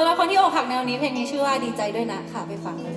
สำหรับคนที่อกหักแนวนี้เพลงนี้ชื่อว่าดีใจด้วยนะค่ะไปฟังเลย